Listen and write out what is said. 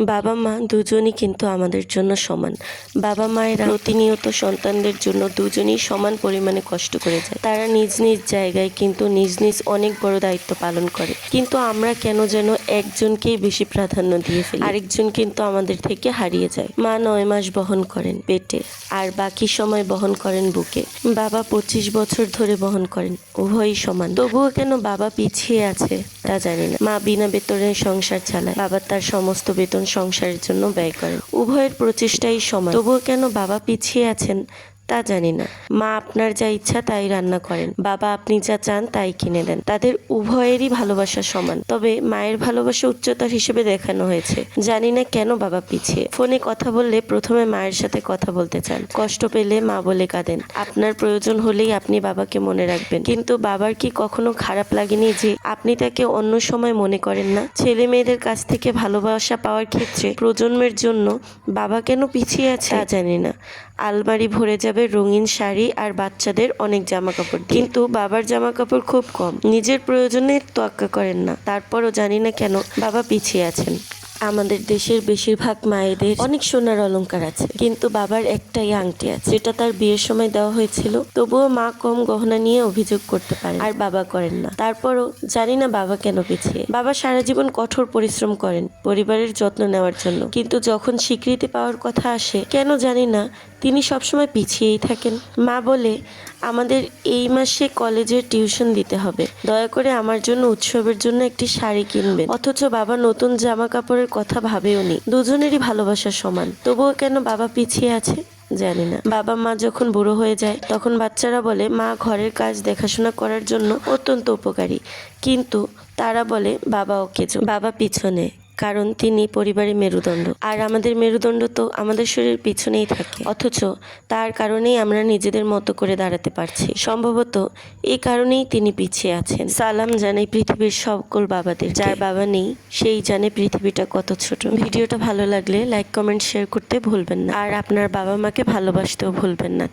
বাবা, মা দুজনই কিন্তু আমাদের জন্য সমান। বাবা, মায়েরা প্রতিনিয়ত সন্তানদের জন্য দুজনই সমান পরিমাণে কষ্ট করে যায়। তারা নিজ নিজ জায়গায় কিন্তু নিজ নিজ অনেক বড় দায়িত্ব পালন করে। কিন্তু আমরা কেন যেন একজনকেই বেশি প্রাধান্য দিয়ে ফেলি? আরেকজন কিন্তু আমাদের থেকে হারিয়ে যায়। মা নয় মাস বহন করেন পেটে, আর বাকি সময় বহন করেন বুকে। বাবা পঁচিশ বছর ধরে বহন করেন, উভয়ই সমান। তবুও কেন বাবা পিছিয়ে আছে তা জানি না। মা বিনা বেতনে সংসার চালায়। বাবা তার সমস্ত বেতন সংসারের জন্য ব্যয় করেন উভয়ের প্রচেষ্টাই সমান। তবুও কেন বাবা পিছিয়ে আছেন? তা জানি না। মা আপনার যা ইচ্ছা তাই রান্না করেন। বাবা আপনি যা চান তাই কিনে দেন। তাদের উভয়েরই ভালোবাসা সমান। তবে মায়ের ভালোবাসা উচ্চতার হিসেবে দেখানো হয়েছে। জানি না কেন বাবা পিছিয়ে। ফোনে কথা বললে প্রথমে মায়ের সাথে কথা বলতে চান। কষ্ট পেলে মা বলে কাঁদেন। আপনার প্রয়োজন হলেই আপনি বাবাকে মনে রাখবেন। কিন্তু বাবার কি কখনো খারাপ লাগেনি যে আপনি তাকে অন্য সময় মনে করেন না? ছেলে মেয়েদের কাছ থেকে ভালোবাসা পাওয়ার ক্ষেত্রে প্রজন্মের জন্য বাবা কেন পিছিয়ে আছে তা জানি না। আলমারি ভরে যাবে রঙিন শাড়ি আর বাচ্চাদের অনেক জামা কাপড় কিন্তু বাবার জামা কাপড় খুব কম। নিজের প্রয়োজনে তোয়াক্কা করেন না। তারপরও জানি না কেন বাবা পিছিয়ে আছেন। আমাদের দেশের বেশিরভাগ মায়েদের অনেক সোনার অলংকার আছে। কিন্তু বাবার একটাই আংটি আছে, যেটা তার বিয়ের সময় দেওয়া হয়েছিল। তবুও মা কম গহনা নিয়ে অভিযোগ করতে পারে আর বাবা করেন না। তারপরও জানি না বাবা কেন পিছিয়ে। বাবা সারা জীবন কঠোর পরিশ্রম করেন, পরিবারের যত্ন নেওয়ার জন্য। কিন্তু যখন স্বীকৃতি পাওয়ার কথা আসে, কেন জানি না তিনি সবসময় পিছিয়েই থাকেন। মা বলে, আমাদের এই মাসে কলেজের টিউশন দিতে হবে। দয়া করে আমার জন্য উৎসবের জন্য একটি শাড়ি কিনবেন। অথচ বাবা নতুন জামা কাপড়ের কথা ভাবেও নি। দুজনেরই ভালোবাসা সমান। তবুও কেন বাবা পিছিয়ে আছে? জানি না। বাবা মা যখন বুড়ো হয়ে যায়, তখন বাচ্চারা বলে, মা, ঘরের কাজ দেখাশোনা করার জন্য অত্যন্ত উপকারী। কিন্তু তারা বলে, বাবা ওকে বাবা পিছনে কারণ তিনি পরিবারের মেরুদণ্ড। আর আমাদের মেরুদণ্ড তো আমাদের শরীর পিছনেই থাকে। অথচ তার কারণেই আমরা নিজেদের মতো করে দাঁড়াতে পারছি। সম্ভবত এই কারণেই তিনি পিছিয়ে আছেন। সালাম জানাই পৃথিবীর সকল বাবাদের। যার বাবা নেই সেই জানে পৃথিবীটা কত ছোট। ভিডিওটা ভালো লাগলে লাইক কমেন্ট শেয়ার করতে ভুলবেন না। আর আপনার বাবা মাকে ভালোবাসতেও ভুলবেন না।